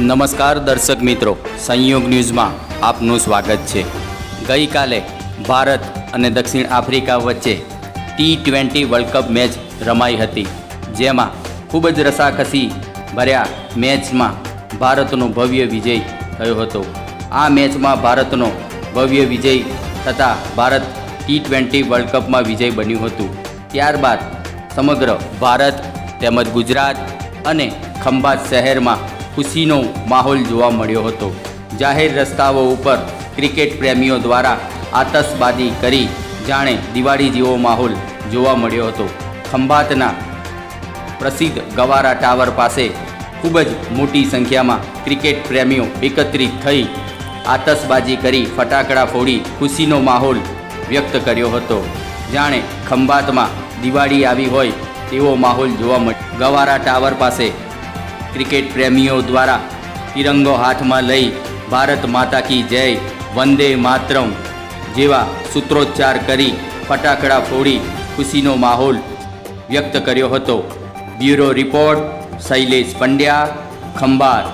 નમસ્કાર દર્શક મિત્રો, સંયોગ ન્યૂઝમાં આપનું સ્વાગત છે. ગઈકાલે ભારત અને દક્ષિણ આફ્રિકા વચ્ચે T twenty world cup match રમાઈ હતી, જેમાં ખૂબ જ રસાકસી ભર્યા મેચમાં ભારતનો ભવ્ય વિજય થયો હતો. આ મેચમાં ભારતનો ભવ્ય વિજય થતાં ભારત ટી ટ્વેન્ટી વર્લ્ડ કપમાં વિજય બન્યું હતું. ત્યારબાદ સમગ્ર ભારત તેમજ ગુજરાત અને ખંભાત શહેરમાં ખુશીનો માહોલ જોવા મળ્યો હતો. જાહેર રસ્તાઓ ઉપર ક્રિકેટ પ્રેમીઓ દ્વારા આતશબાજી કરી જાણે દિવાળી જેવો માહોલ જોવા મળ્યો હતો. ખંભાતના પ્રસિદ્ધ ગવારા ટાવર પાસે ખૂબ જ મોટી સંખ્યામાં ક્રિકેટ પ્રેમીઓ એકત્રિત થઈ આતશબાજી કરી ફટાકડા ફોડી ખુશીનો માહોલ વ્યક્ત કર્યો હતો. જાણે ખંભાતમાં દિવાળી આવી હોય તેવો માહોલ જોવા મળ્યો ગવારા ટાવર પાસે ક્રિકેટ પ્રેમીઓ દ્વારા તિરંગો હાથમાં લઈ ભારત માતા કી જય, વંદે માતરમ જેવા સૂત્રોચ્ચાર કરી ફટાકડા ફોડી ખુશીનો માહોલ વ્યક્ત કર્યો હતો. Bureau report, Shailesh Pandya, Khambhat.